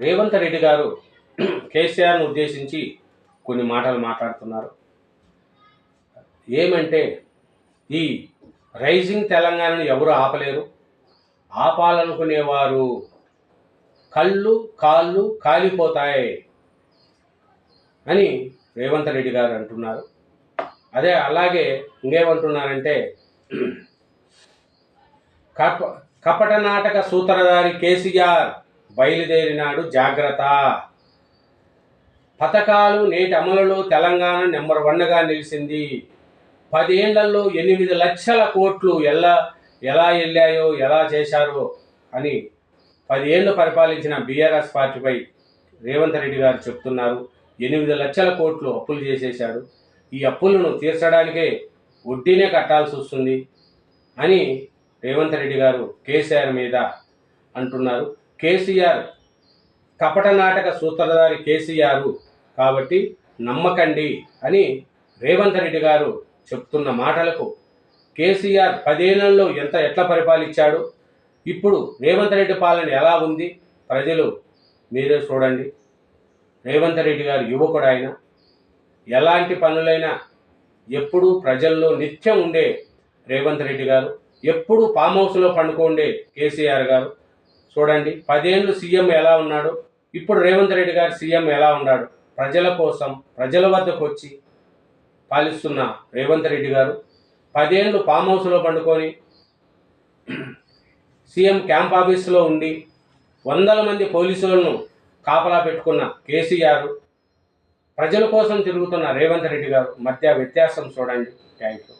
రేవంత్ రెడ్డి గారు కేసీఆర్ను ఉద్దేశించి కొన్ని మాటలు మాట్లాడుతున్నారు. ఏమంటే ఈ రైజింగ్ తెలంగాణను ఎవరు ఆపలేరు? ఆపాలనుకునేవారు కళ్ళు కాళ్ళు కాలిపోతాయి అని రేవంత్ రెడ్డి గారు అంటున్నారు. అదే అలాగే ఇంకేమంటున్నారంటే కప కపట నాటక సూత్రధారి కేసీఆర్ బయలుదేరినాడు జాగ్రత్త. పథకాలు నేటి అమలులో తెలంగాణ నెంబర్ వన్గా నిలిచింది. పదేళ్ళలో ఎనిమిది లక్షల కోట్లు ఎలా ఎలా వెళ్ళాయో ఎలా చేశారో అని పదేళ్ళు పరిపాలించిన బీఆర్ఎస్ పార్టీపై రేవంత్ రెడ్డి గారు చెప్తున్నారు. ఎనిమిది లక్షల కోట్లు అప్పులు చేసేశాడు. ఈ అప్పులను తీర్చడానికే వడ్డీనే కట్టాల్సి వస్తుంది అని రేవంత్ రెడ్డి గారు కేసీఆర్ మీద అంటున్నారు. కేసీఆర్ కపట నాటక సూత్రధారి కేసీఆర్ కాబట్టి నమ్మకండి అని రేవంత్ రెడ్డి గారు చెప్తున్న మాటలకు కేసీఆర్ పదేళ్ళలో ఎంత ఎట్లా పరిపాలించాడు? ఇప్పుడు రేవంత్ రెడ్డి పాలన ఎలా ఉంది? ప్రజలు మీరే చూడండి. రేవంత్ రెడ్డి గారు యువకుడు ఆయన. ఎలాంటి పనులైనా ఎప్పుడూ ప్రజల్లో నిత్యం ఉండే రేవంత్ రెడ్డి గారు. ఎప్పుడు ఫామ్ హౌస్లో పండుకోండే కేసీఆర్ గారు. చూడండి పదేళ్ళు సీఎం ఎలా ఉన్నాడు? ఇప్పుడు రేవంత్ రెడ్డి గారు సీఎం ఎలా ఉన్నాడు? ప్రజల కోసం ప్రజల వద్దకు వచ్చి పాలిస్తున్న రేవంత్ రెడ్డి గారు పదేళ్ళు ఫామ్ హౌస్లో పండుకొని సీఎం క్యాంప్ ఆఫీసులో ఉండి వందల మంది పోలీసులను కాపలా పెట్టుకున్న కేసీఆర్ ప్రజల కోసం తిరుగుతున్న రేవంత్ రెడ్డి గారు మధ్య వ్యత్యాసం చూడండి. Thank you.